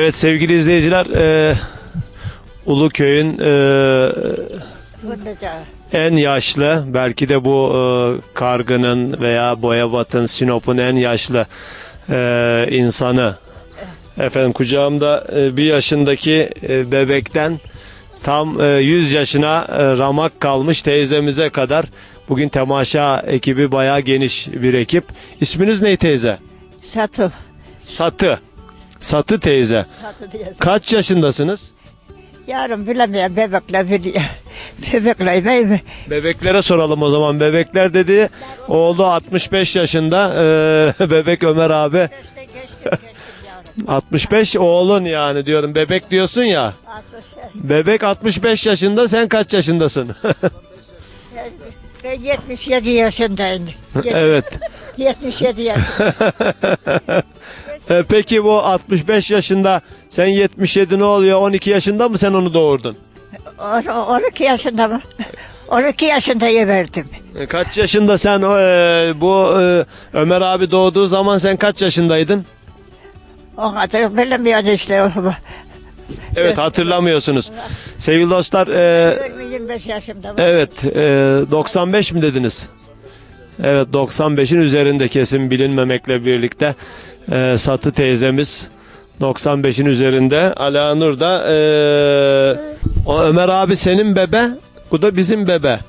Evet sevgili izleyiciler, e, Uluköy'ün e, en yaşlı, belki de bu e, Kargı'nın veya Boyabat'ın, Sinop'un en yaşlı e, insanı. Efendim kucağımda e, bir yaşındaki e, bebekten tam e, 100 yaşına e, ramak kalmış teyzemize kadar. Bugün temaşa ekibi bayağı geniş bir ekip. İsminiz ne teyze? Satı. Satı. Satı teyze. Satı diye. Kaç yaşındasınız? Yarın bilemiyorum bebekle biliyor. Bebekle ben Bebeklere soralım o zaman. Bebekler dedi oğlu 65 yaşında eee, bebek Ömer abi Geçtim geçtim geçtim yavrum. 65 oğlun yani diyorum bebek diyorsun ya. Bebek 65 yaşında sen kaç yaşındasın? Ben 77 yaşındayım. Evet. 77 yaşındayım. E, Peki bu 65 yaşında sen 77 ne oluyor 12 yaşında mı sen onu doğurdun? On- 12 yaşında mı? 12 yaşında verdim. E, Kaç yaşında sen eee, bu eee, Ömer abi doğduğu zaman sen kaç yaşındaydın? O kadar bilemiyorum işte. Evet hatırlamıyorsunuz. Sevgili dostlar eee 25 yaşımda var. Evet, e, 95 mi dediniz? Evet, 95'in üzerinde kesin bilinmemekle birlikte e, Satı teyzemiz 95'in üzerinde. Ala Nur da e, o Ömer abi senin bebe, bu da bizim bebe.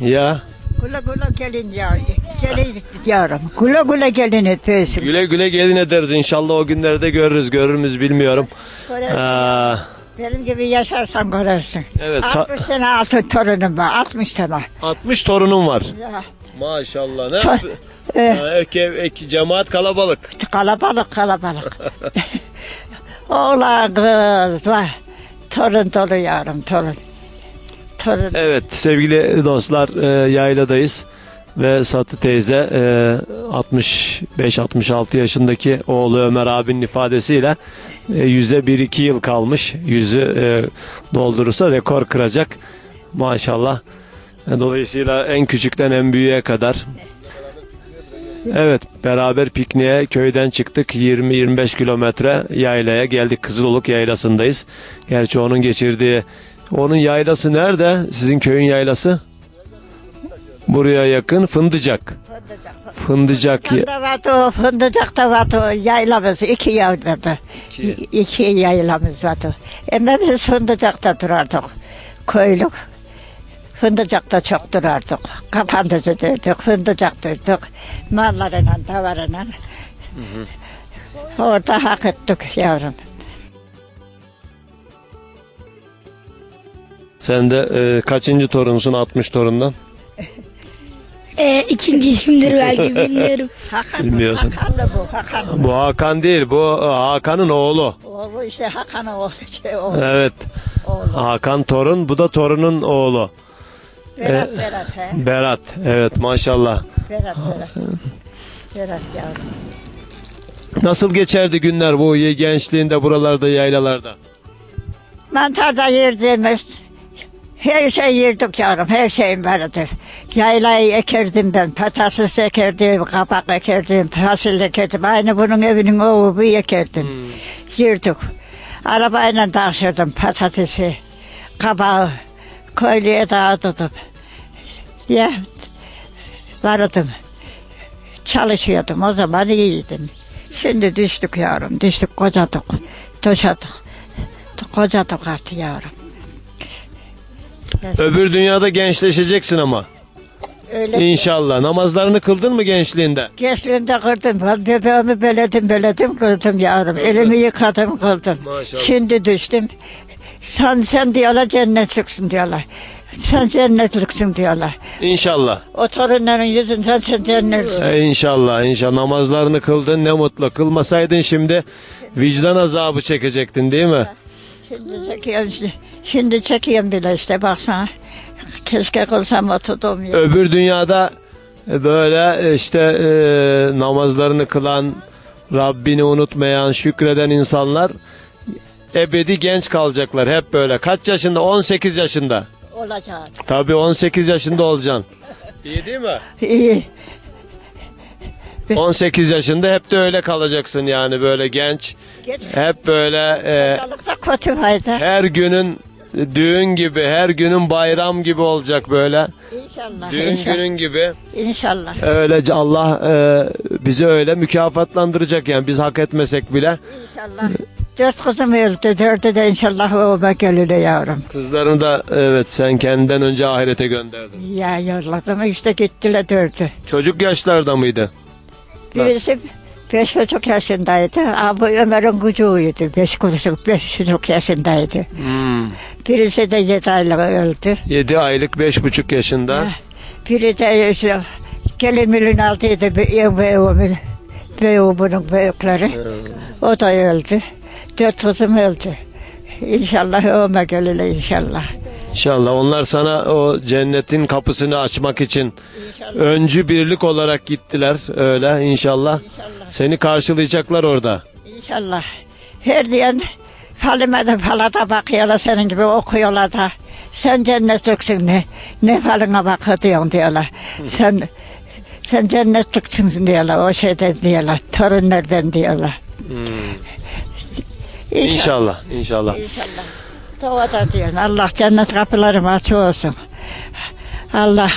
Ya Kula kula gelin yavrum. Gelin yavrum. Kula kula gelin etmesin. güle güle gelin ederiz inşallah o günlerde görürüz görür müyüz bilmiyorum. Aa, Benim gibi yaşarsan görürsün. evet sa- 60 tane altın torunum var. 60 tane. 60 torunum var. Ya, Maşallah ne To- yap- e, ek, cemaat kalabalık. kalabalık kalabalık. Oğlan kız var. Torun dolu yavrum torun. Torun. Evet sevgili dostlar e, yayladayız ve Satı teyze e, 65-66 yaşındaki oğlu Ömer abinin ifadesiyle e, yüze 1-2 yıl kalmış. Yüzü e, doldurursa rekor kıracak maşallah. Dolayısıyla en küçükten en büyüğe kadar. Evet beraber pikniğe köyden çıktık 20-25 kilometre yaylaya geldik Kızıloluk yaylasındayız. Gerçi onun geçirdiği onun yaylası nerede? Sizin köyün yaylası? Buraya yakın Fındıcak. Fındıcak. ya- Fındıcak'ta vardı yaylamız, iki yayladı. İki. İki yaylamız vardı. Ama biz Fındıcak'ta durardık, köylük. Fındıcak'ta çok durardık. Kapandıcı derdik, Fındıcak derdik. Mallarıyla, davarıyla. Orada hak ettik yavrum. Sen de e, kaçıncı torunsun 60 torundan? Ee, ikincisimdir belki bilmiyorum. Hakan, Bilmiyorsun. Hakan'lı bu, Hakan. Bu Hakan değil bu e, Hakan'ın oğlu. Oğlu işte Hakan'ın oğlu, şey, oğlu. Evet oğlu. Hakan torun bu da torunun oğlu. Berat, Berat, he. Berat evet maşallah. Berat, Berat. Berat yavrum. Nasıl geçerdi günler bu gençliğinde buralarda yaylalarda? Mantarda yerdiğimiz her şey yerdik yavrum, her şeyim vardı. Yaylayı ekerdim ben, patates ekerdim, kabak ekerdim, fasulye ekerdim. Aynı bunun evinin bu ekerdim. Yerdik. Arabayla taşırdım patatesi, kabağı, köylüye dağıtırdım. Ya, vardım. Çalışıyordum, o zaman iyiydim. Şimdi düştük yavrum, düştük, kocadık, toşadık. Kocadık artık yavrum. Öbür dünyada gençleşeceksin ama. Öyle İnşallah. Namazlarını kıldın mı gençliğinde? Gençliğimde kırdım. Bebeğimi beledim beledim kırdım yavrum. Elimi yıkadım kıldım. Maşallah. Şimdi düştüm. Sen, sen diyorlar cennetliksin diyorlar. Sen cennetliksin diyorlar. İnşallah. O torunların yüzünden sen cennetliksin. E, inşallah inşallah namazlarını kıldın ne mutlu. Kılmasaydın şimdi vicdan azabı çekecektin değil mi? Şimdi çekiyorum, şimdi çekiyorum bile işte baksana. Keşke kılsam oturdum ya. Öbür dünyada böyle işte e, namazlarını kılan, Rabbini unutmayan, şükreden insanlar ebedi genç kalacaklar hep böyle. Kaç yaşında? 18 yaşında. Olacak. Tabii 18 yaşında olacaksın. İyi değil mi? İyi. 18 yaşında hep de öyle kalacaksın yani böyle genç. Geç. Hep böyle e, Sağlıkta kötü fayda. her günün düğün gibi, her günün bayram gibi olacak böyle. İnşallah. Düğün inşallah. günün gibi. İnşallah. Öylece Allah e, bizi öyle mükafatlandıracak yani biz hak etmesek bile. İnşallah. Dört kızım öldü. Dördü de inşallah o gelirler yavrum. Kızlarını da evet sen kendinden önce ahirete gönderdin. Ya yolladım işte gittiler dördü. Çocuk yaşlarda mıydı? Birisi beş buçuk yaşındaydı. Abi Ömer'in gücüydü. Beş kuruşluk, beş buçuk yaşındaydı. Hmm. Birisi de yedi aylık öldü. 7 aylık, beş buçuk yaşında. Biri de işte altıydı. Beyoğlu'nun Beyoğlu'nun büyükleri. O da öldü. Dört kızım öldü. İnşallah Ömer gelirler inşallah. İnşallah onlar sana o cennetin kapısını açmak için öncü birlik olarak gittiler öyle inşallah. Seni karşılayacaklar orada. İnşallah. Her diyen Falime'de falada bakıyorlar senin gibi okuyorlar da. Sen cennetliksin ne? Ne falına diyorsun diyorlar. sen sen cennetliksin diyorlar. O şeyden diyorlar. Torunlardan diyorlar. İnşallah, inşallah. İnşallah. Doğada diyorsun. Allah cennet kapılarım açık olsun. Allah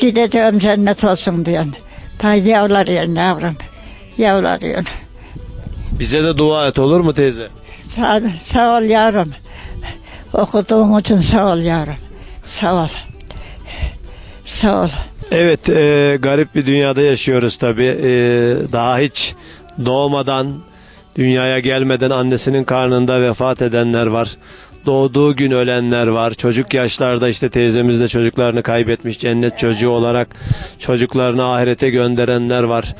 gideceğim cennet olsun diyorsun. Ta yavrular yiyorsun yavrum. Yavrular yiyorsun. Bize de dua et olur mu teyze? Sağ, sağ ol yavrum. Okuduğun için sağ ol yavrum. Sağ ol. Sağ ol. Evet, e, garip bir dünyada yaşıyoruz tabii. E, daha hiç doğmadan, dünyaya gelmeden annesinin karnında vefat edenler var. Doğduğu gün ölenler var. Çocuk yaşlarda işte teyzemiz de çocuklarını kaybetmiş cennet çocuğu olarak çocuklarını ahirete gönderenler var.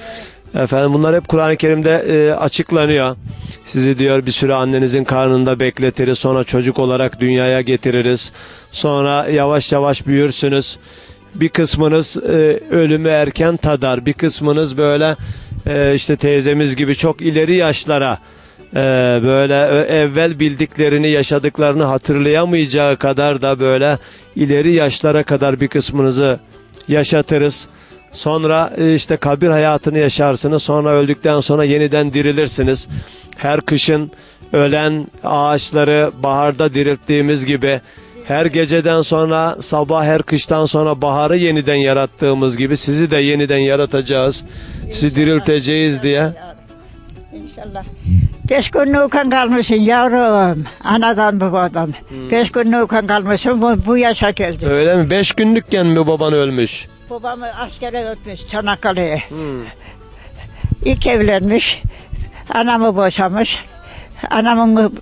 Efendim bunlar hep Kur'an-ı Kerim'de e, açıklanıyor. Sizi diyor bir süre annenizin karnında bekletiriz. Sonra çocuk olarak dünyaya getiririz. Sonra yavaş yavaş büyürsünüz. Bir kısmınız e, ölümü erken tadar. Bir kısmınız böyle e, işte teyzemiz gibi çok ileri yaşlara e, böyle evvel bildiklerini yaşadıklarını hatırlayamayacağı kadar da böyle ileri yaşlara kadar bir kısmınızı yaşatırız. Sonra e, işte kabir hayatını yaşarsınız. Sonra öldükten sonra yeniden dirilirsiniz. Her kışın ölen ağaçları baharda dirilttiğimiz gibi her geceden sonra sabah her kıştan sonra baharı yeniden yarattığımız gibi sizi de yeniden yaratacağız. Sizi dirilteceğiz diye. İnşallah. Beş günlükken kalmışsın yavrum. Anadan babadan. Beş günlükken kalmışsın bu, bu yaşa geldi. Öyle mi? Beş günlükken mi baban ölmüş? Babamı askere ötmüş Çanakkale'ye. İlk evlenmiş. Anamı boşamış. Anamın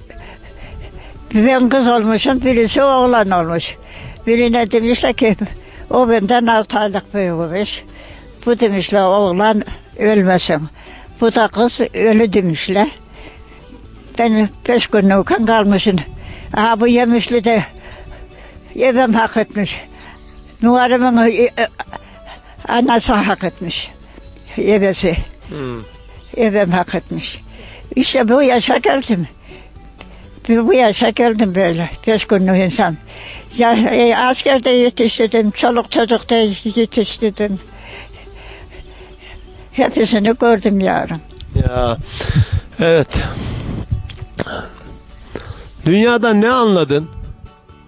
ben kız olmuşum, birisi oğlan olmuş. Birine demişler ki o benden altı aylık büyümüş. Bu demişler oğlan ölmesin. Bu da kız ölü demişler. Ben beş günlükken kalmışım. Aha bu yemişli de evim hak etmiş. Muharrem'in e, e, anası hak etmiş. Ebesi. Evim hak etmiş. İşte bu yaşa geldim. Bu yaşa geldim böyle. Beş günlük insan. Ya e, askerde yetiştirdim. Çoluk çocukta yetiştirdim. Hepsini gördüm yarın. Ya evet. Dünyada ne anladın?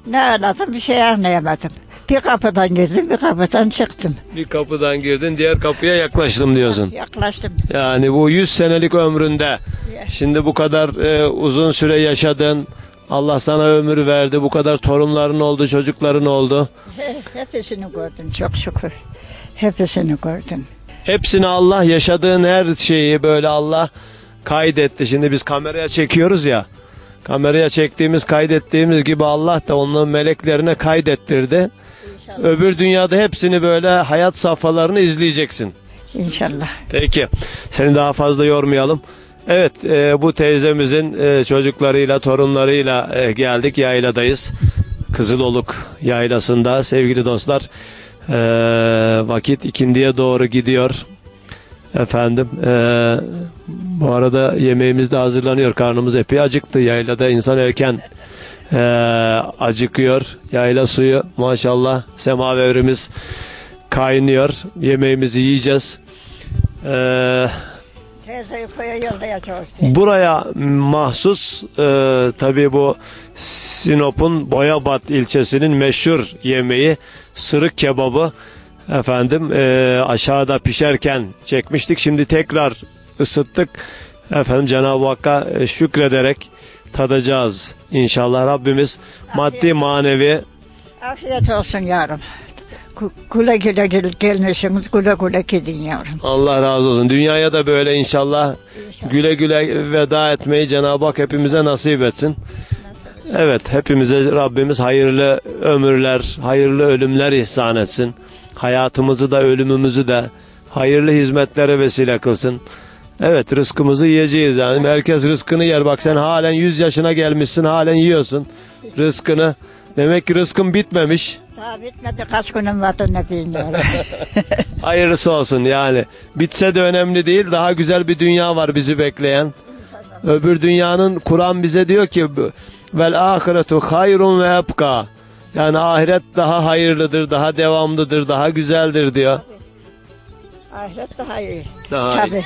Ne anladım bir şey anlayamadım. Bir kapıdan girdim, bir kapıdan çıktım. Bir kapıdan girdin, diğer kapıya yaklaştım diyorsun. Yaklaştım. Yani bu 100 senelik ömründe şimdi bu kadar e, uzun süre yaşadın. Allah sana ömür verdi. Bu kadar torunların oldu, çocukların oldu. Hepsini gördüm çok şükür. Hepsini gördüm. Hepsini Allah yaşadığın her şeyi böyle Allah kaydetti. Şimdi biz kameraya çekiyoruz ya. Kameraya çektiğimiz, kaydettiğimiz gibi Allah da onun meleklerine kaydettirdi. Öbür dünyada hepsini böyle hayat safhalarını izleyeceksin. İnşallah. Peki. Seni daha fazla yormayalım. Evet, e, bu teyzemizin e, çocuklarıyla, torunlarıyla e, geldik. Yayladayız. Kızıloluk yaylasında sevgili dostlar. e, vakit ikindiye doğru gidiyor. Efendim, e, bu arada yemeğimiz de hazırlanıyor. Karnımız epey acıktı. Yaylada insan erken e, acıkıyor. Yayla suyu maşallah semaverimiz kaynıyor. Yemeğimizi yiyeceğiz. Ee, diye. buraya mahsus e, tabii bu Sinop'un Boyabat ilçesinin meşhur yemeği sırık kebabı efendim e, aşağıda pişerken çekmiştik. Şimdi tekrar ısıttık. Efendim Cenab-ı Hakk'a e, şükrederek tadacağız. İnşallah Rabbimiz maddi manevi Afiyet olsun yavrum. Ku- Güle güle gel- gelmişsiniz, güle güle gidin yavrum. Allah razı olsun. Dünyaya da böyle inşallah güle güle veda etmeyi Cenab-ı Hak hepimize nasip etsin. Evet hepimize Rabbimiz hayırlı ömürler, hayırlı ölümler ihsan etsin. Hayatımızı da ölümümüzü de hayırlı hizmetlere vesile kılsın. Evet rızkımızı yiyeceğiz yani. Herkes rızkını yer. Bak sen halen 100 yaşına gelmişsin halen yiyorsun rızkını. Demek ki rızkın bitmemiş. Daha bitmedi kaç günüm vardı ne bilmiyorum. Hayırlısı olsun yani. Bitse de önemli değil. Daha güzel bir dünya var bizi bekleyen. Öbür dünyanın Kur'an bize diyor ki vel ahiretu hayrun ve ebka. Yani ahiret daha hayırlıdır, daha devamlıdır, daha güzeldir diyor. Ahiret daha iyi. Daha iyi.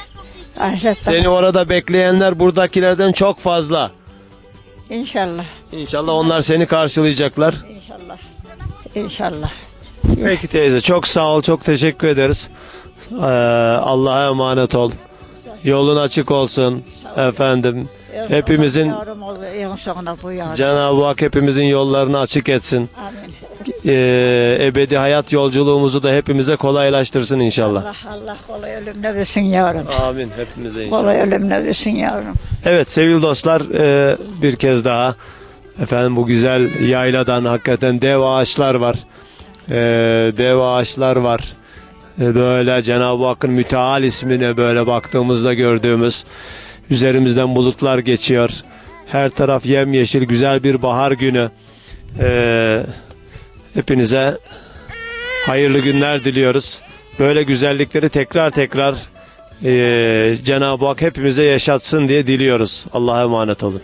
Ahiret Seni orada bekleyenler buradakilerden çok fazla. İnşallah. İnşallah onlar seni karşılayacaklar. İnşallah. İnşallah. Peki teyze çok sağ ol, çok teşekkür ederiz. Ee, Allah'a emanet ol. Yolun açık olsun efendim. Hepimizin Yavrum ol, en sonuna bu yavrum. Cenab-ı Hak hepimizin yollarını açık etsin. Amin. Ee, ebedi hayat yolculuğumuzu da hepimize kolaylaştırsın inşallah. Allah Allah kolay ölümle versin yavrum. Amin hepimize inşallah. Kolay ölümle versin yavrum. Evet sevgili dostlar e, bir kez daha efendim bu güzel yayladan hakikaten dev ağaçlar var. E, dev ağaçlar var. E, böyle Cenab-ı Hakk'ın müteal ismine böyle baktığımızda gördüğümüz üzerimizden bulutlar geçiyor. Her taraf yemyeşil güzel bir bahar günü. E, hepinize hayırlı günler diliyoruz. Böyle güzellikleri tekrar tekrar ee, Cenab-ı Hak hepimize yaşatsın diye diliyoruz. Allah'a emanet olun.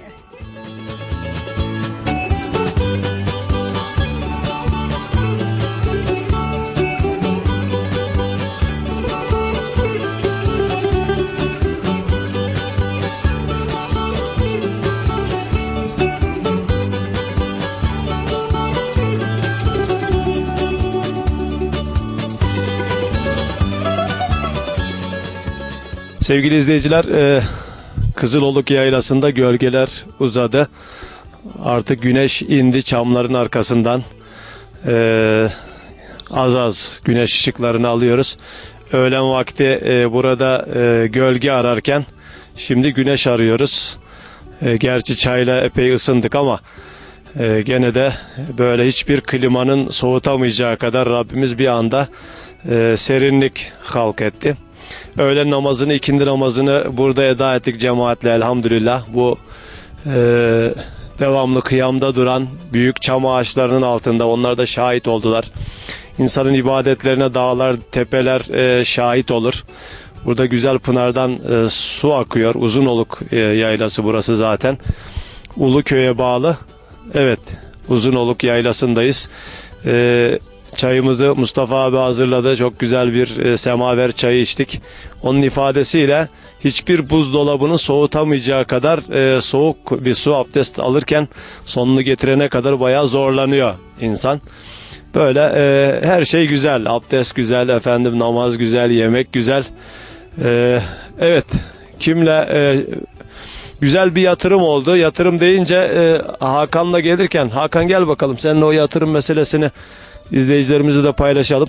Sevgili izleyiciler, e, Kızıloluk Yaylası'nda gölgeler uzadı. Artık güneş indi çamların arkasından. E, az az güneş ışıklarını alıyoruz. Öğlen vakti e, burada e, gölge ararken şimdi güneş arıyoruz. E, gerçi çayla epey ısındık ama e, gene de böyle hiçbir klimanın soğutamayacağı kadar Rabbimiz bir anda e, serinlik halk etti. Öğlen namazını, ikindi namazını burada eda ettik cemaatle elhamdülillah. Bu e, devamlı kıyamda duran büyük çam ağaçlarının altında onlar da şahit oldular. İnsanın ibadetlerine dağlar, tepeler e, şahit olur. Burada güzel pınardan e, su akıyor. Uzunoluk e, yaylası burası zaten. Uluköy'e bağlı. Evet, Uzunoluk yaylasındayız. E, çayımızı Mustafa abi hazırladı. Çok güzel bir e, semaver çayı içtik. Onun ifadesiyle hiçbir buzdolabının soğutamayacağı kadar e, soğuk bir su abdest alırken sonunu getirene kadar bayağı zorlanıyor insan. Böyle e, her şey güzel. Abdest güzel, efendim namaz güzel, yemek güzel. E, evet, kimle e, güzel bir yatırım oldu. Yatırım deyince e, Hakan'la gelirken Hakan gel bakalım seninle o yatırım meselesini izleyicilerimizle de paylaşalım.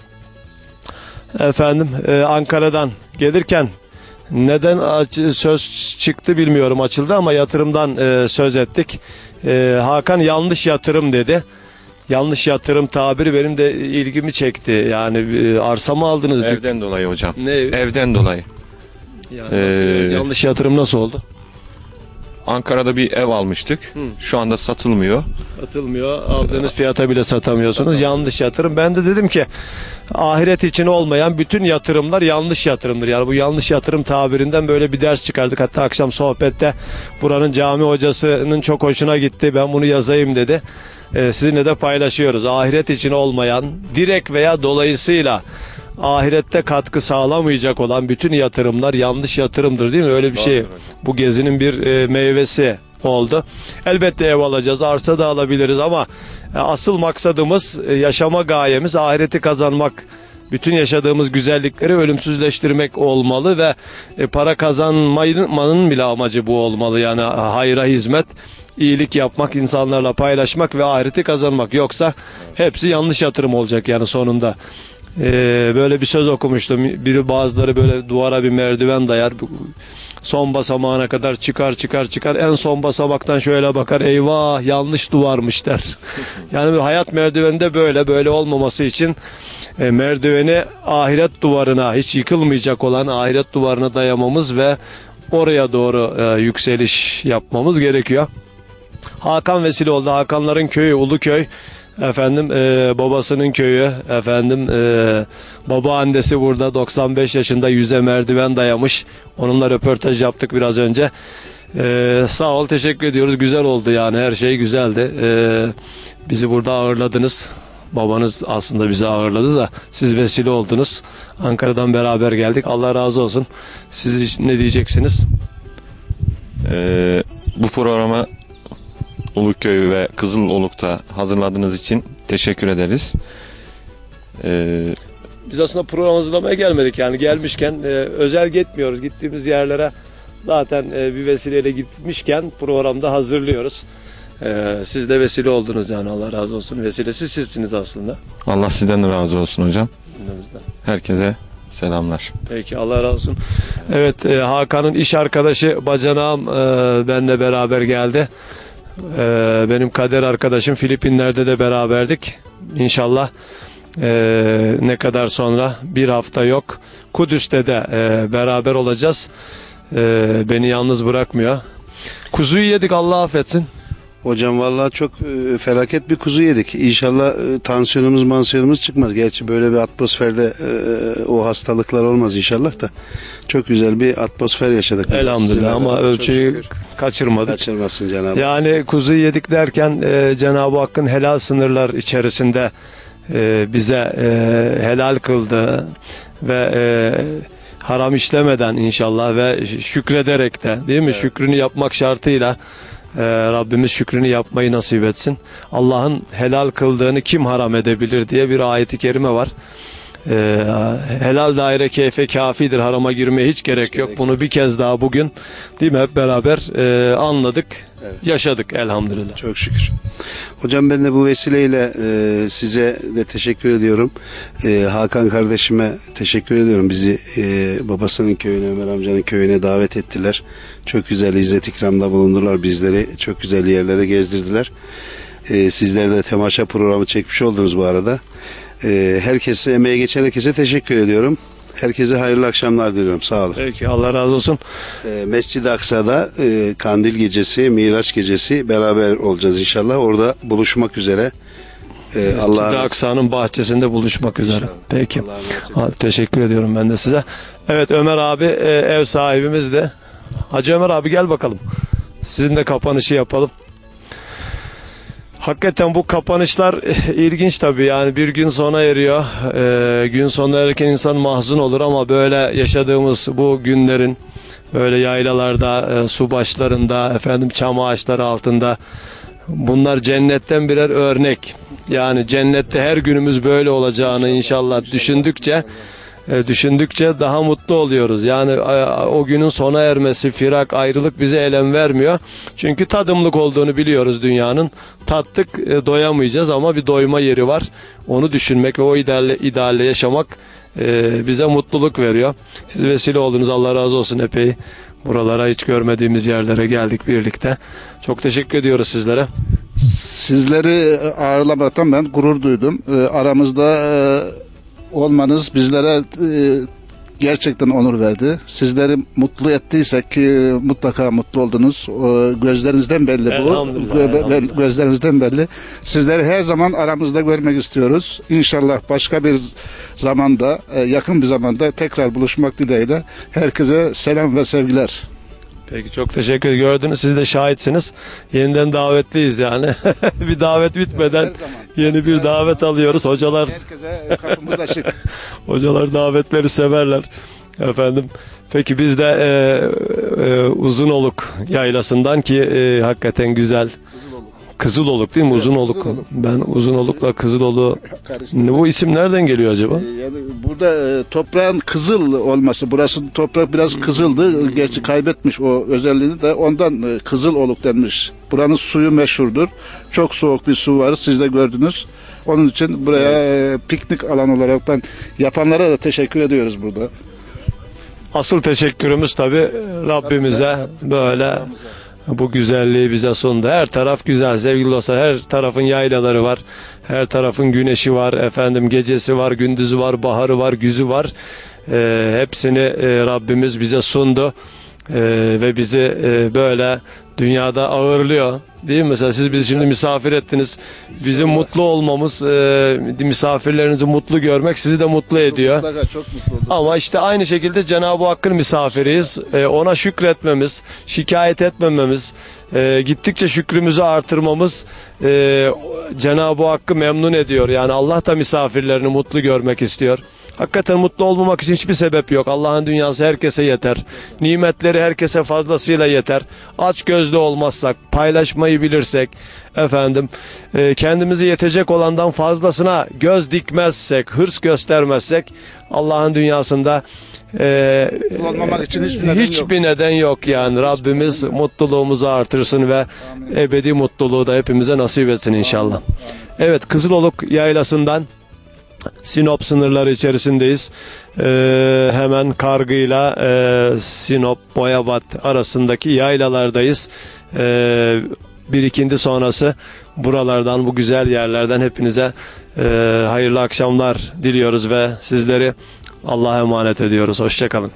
Efendim e, Ankara'dan gelirken neden söz çıktı bilmiyorum açıldı ama yatırımdan e, söz ettik. E, Hakan yanlış yatırım dedi. Yanlış yatırım tabiri benim de ilgimi çekti. Yani e, arsa mı aldınız? Evden dolayı hocam. Ne? Evden dolayı. Yani Ee, yanlış yatırım nasıl oldu? Ankara'da bir ev almıştık. Şu anda satılmıyor. Satılmıyor. Aldığınız fiyata bile satamıyorsunuz. Yanlış yatırım. Ben de dedim ki ahiret için olmayan bütün yatırımlar yanlış yatırımdır. Yani bu yanlış yatırım tabirinden böyle bir ders çıkardık. Hatta akşam sohbette buranın cami hocasının çok hoşuna gitti. Ben bunu yazayım dedi. Ee, sizinle de paylaşıyoruz. Ahiret için olmayan direkt veya dolayısıyla ahirette katkı sağlamayacak olan bütün yatırımlar yanlış yatırımdır değil mi? Öyle bir şey. Bu gezinin bir e, meyvesi oldu. Elbette ev alacağız, arsa da alabiliriz ama e, asıl maksadımız, e, yaşama gayemiz ahireti kazanmak. Bütün yaşadığımız güzellikleri ölümsüzleştirmek olmalı ve para kazanmanın bile amacı bu olmalı. Yani hayra hizmet, iyilik yapmak, insanlarla paylaşmak ve ahireti kazanmak. Yoksa hepsi yanlış yatırım olacak yani sonunda. Ee, böyle bir söz okumuştum. Biri bazıları böyle duvara bir merdiven dayar. Son basamağına kadar çıkar çıkar çıkar. En son basamaktan şöyle bakar. Eyvah yanlış duvarmış der. Yani hayat merdiveninde böyle böyle olmaması için e, merdiveni ahiret duvarına hiç yıkılmayacak olan ahiret duvarına dayamamız ve oraya doğru e, yükseliş yapmamız gerekiyor. Hakan vesile oldu. Hakanların köyü Uluköy. Efendim e, babasının köyü efendim e, babaannesi burada 95 yaşında yüze merdiven dayamış. Onunla röportaj yaptık biraz önce. E, sağ ol teşekkür ediyoruz. Güzel oldu yani her şey güzeldi. E, bizi burada ağırladınız. Babanız aslında bizi ağırladı da siz vesile oldunuz. Ankara'dan beraber geldik. Allah razı olsun. Siz ne diyeceksiniz? Ee, bu programa Uluköy ve Kızıloluk'ta hazırladığınız için teşekkür ederiz. Ee, Biz aslında program hazırlamaya gelmedik yani gelmişken e, özel gitmiyoruz. Gittiğimiz yerlere zaten e, bir vesileyle gitmişken programda hazırlıyoruz. E, siz de vesile oldunuz yani Allah razı olsun. Vesilesi sizsiniz aslında. Allah sizden de razı olsun hocam. Cümlemizden. Herkese selamlar. Peki Allah razı olsun. Evet e, Hakan'ın iş arkadaşı bacanağım e, benimle beraber geldi. E, benim kader arkadaşım Filipinler'de de beraberdik. İnşallah e, ne kadar sonra bir hafta yok. Kudüs'te de e, beraber olacağız. E, beni yalnız bırakmıyor. Kuzuyu yedik Allah affetsin. Hocam vallahi çok e, felaket bir kuzu yedik. İnşallah e, tansiyonumuz mansiyonumuz çıkmaz. Gerçi böyle bir atmosferde e, o hastalıklar olmaz inşallah da. Çok güzel bir atmosfer yaşadık. Elhamdülillah Sizinle ama ölçüyü kaçırmadık. kaçırmasın Cenab-ı. Yani kuzu yedik derken e, Cenab-ı Hakk'ın helal sınırlar içerisinde e, bize e, helal kıldı ve e, haram işlemeden inşallah ve şükrederek de değil mi? Şükrünü yapmak şartıyla e, Rabbimiz şükrünü yapmayı nasip etsin. Allah'ın helal kıldığını kim haram edebilir diye bir ayeti kerime var. E, helal daire keyfe kafidir. Harama girmeye hiç gerek yok. Bunu bir kez daha bugün değil mi hep beraber e, anladık, yaşadık elhamdülillah. Çok şükür. Hocam ben de bu vesileyle e, size de teşekkür ediyorum. E, Hakan kardeşime teşekkür ediyorum. Bizi e, babasının köyüne, Ömer amcanın köyüne davet ettiler. Çok güzel izzet ikramda bulundular bizleri. Çok güzel yerlere gezdirdiler. E, sizler de temaşa programı çekmiş oldunuz bu arada. E, herkese, emeğe geçen herkese teşekkür ediyorum. Herkese hayırlı akşamlar diliyorum. Sağ olun. Peki Allah razı olsun. E, Mescid-i Aksa'da e, Kandil Gecesi, Miraç Gecesi beraber olacağız inşallah. Orada buluşmak üzere. E, Mescid-i Aksa'nın bahçesinde buluşmak üzere. İnşallah. Peki. Ha, Teşekkür ediyorum ben de size. Evet Ömer abi e, ev sahibimiz de. Hacı Ömer abi gel bakalım. Sizin de kapanışı yapalım. Hakikaten bu kapanışlar ilginç tabii yani bir gün sona eriyor. Ee, gün sona erken insan mahzun olur ama böyle yaşadığımız bu günlerin böyle yaylalarda, e, su başlarında, efendim çam ağaçları altında bunlar cennetten birer örnek. Yani cennette her günümüz böyle olacağını inşallah düşündükçe düşündükçe daha mutlu oluyoruz. Yani e, o günün sona ermesi, firak, ayrılık bize elem vermiyor. Çünkü tadımlık olduğunu biliyoruz dünyanın. Tattık, e, doyamayacağız ama bir doyma yeri var. Onu düşünmek ve o idealle, idealle yaşamak e, bize mutluluk veriyor. Siz vesile oldunuz. Allah razı olsun epey. Buralara hiç görmediğimiz yerlere geldik birlikte. Çok teşekkür ediyoruz sizlere. Sizleri ağırlamaktan ben gurur duydum. Aramızda e, olmanız bizlere e, gerçekten onur verdi. Sizleri mutlu ettiysek ki mutlaka mutlu oldunuz. Gözlerinizden belli bu. Elhamdülillah, Gö- elhamdülillah. Gözlerinizden belli. Sizleri her zaman aramızda görmek istiyoruz. İnşallah başka bir zamanda, e, yakın bir zamanda tekrar buluşmak dileğiyle herkese selam ve sevgiler. Peki çok teşekkür. Gördünüz siz de şahitsiniz. Yeniden davetliyiz yani. bir davet bitmeden Her zaman. yeni bir davet alıyoruz. Hocalar Herkese kapımız açık. Hocalar davetleri severler. Efendim. Peki biz de e, e, Uzunoluk yaylasından ki e, hakikaten güzel. Kızıloluk değil mi? Uzunoluk. Kızıloluk. Ben Uzunoluk'la Kızıloluk'u Karıştırdım. bu isim nereden geliyor acaba? Ee, Yani burada e, toprağın kızıl olması, burası toprak biraz kızıldı. Gerçi kaybetmiş o özelliğini de ondan e, kızıl oluk denmiş. Buranın suyu meşhurdur. Çok soğuk bir su var. Siz de gördünüz. Onun için buraya e, piknik alanı olaraktan yapanlara da teşekkür ediyoruz burada. Asıl teşekkürümüz tabi Rabbimize böyle bu güzelliği bize sundu. Her taraf güzel sevgili dostlar. Her tarafın yaylaları var. Her tarafın güneşi var. Efendim gecesi var, gündüzü var, baharı var, güzü var. Ee, hepsini e, Rabbimiz bize sundu. Ee, ve bizi e, böyle dünyada ağırlıyor. Değil mi? Mesela siz bizi şimdi misafir ettiniz. Bizim mutlu olmamız, e, misafirlerinizi mutlu görmek sizi de mutlu ediyor. Mutlaka çok mutlu olduk. Ama işte aynı şekilde Cenab-ı Hakk'ın misafiriyiz. Ee, ona şükretmemiz, şikayet etmememiz, e, gittikçe şükrümüzü artırmamız e, Cenab-ı Hakk'ı memnun ediyor. Yani Allah da misafirlerini mutlu görmek istiyor. Hakikaten mutlu olmamak için hiçbir sebep yok. Allah'ın dünyası herkese yeter. Nimetleri herkese fazlasıyla yeter. Aç gözlü olmazsak, paylaşmayı bilirsek, efendim, e, kendimizi yetecek olandan fazlasına göz dikmezsek, hırs göstermezsek, Allah'ın dünyasında e, olmamak için hiçbir neden hiçbir yok. neden yok yani. Rabbimiz mutluluğumuzu artırsın ve ebedi mutluluğu da hepimize nasip etsin inşallah. Evet Kızıloluk yaylasından Sinop sınırları içerisindeyiz. Ee, hemen Kargı'yla e, Sinop Boyabat arasındaki yaylalardayız. Ee, bir ikindi sonrası buralardan bu güzel yerlerden hepinize e, hayırlı akşamlar diliyoruz ve sizleri Allah'a emanet ediyoruz. Hoşçakalın.